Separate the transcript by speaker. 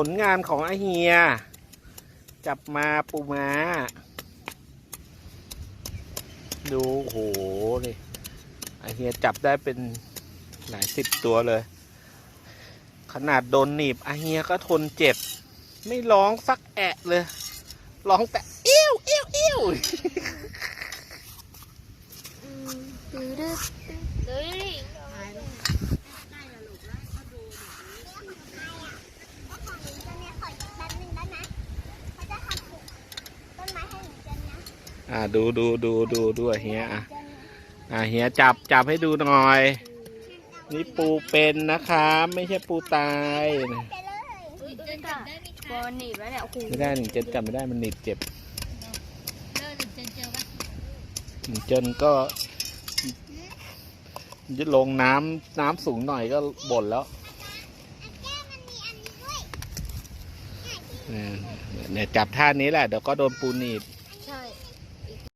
Speaker 1: ผลงานของอเฮีย จับมาปูม้า ดูโหเลยอเฮียจับได้เป็นหลายสิบตัวเลย ขนาดโดนหนีบอเฮียก็ทนเจ็บ ไม่ร้องสักแอะเลย ร้องแต่อิ้วอิ้วอิ้ว
Speaker 2: ดื้อดื้อดื้อดิ
Speaker 1: อ่าดูดูดูดูดูอาเฮียอะอ่าเฮียจับจับให้ดูหน่อย นี่ปูเป็นนะคะไม่ใช่ปูตายนะ
Speaker 2: อุ้ยอุ้ยค่ะบอลหนีบแล้วเนี่ยโอ้โห
Speaker 1: ไม่ได้หนึ่งเจนจับไม่ได้มันหนีบเจ็บ
Speaker 3: เลิกหรือเจนเจอปะ
Speaker 1: หนึ่งเจนก็ยึดลงน้ำน้ำสูงหน่อยก็บ่นแล้วเนี่ยเนี่ยจับท่านี้แหละเดี๋ยวก็โดนปูหนีบ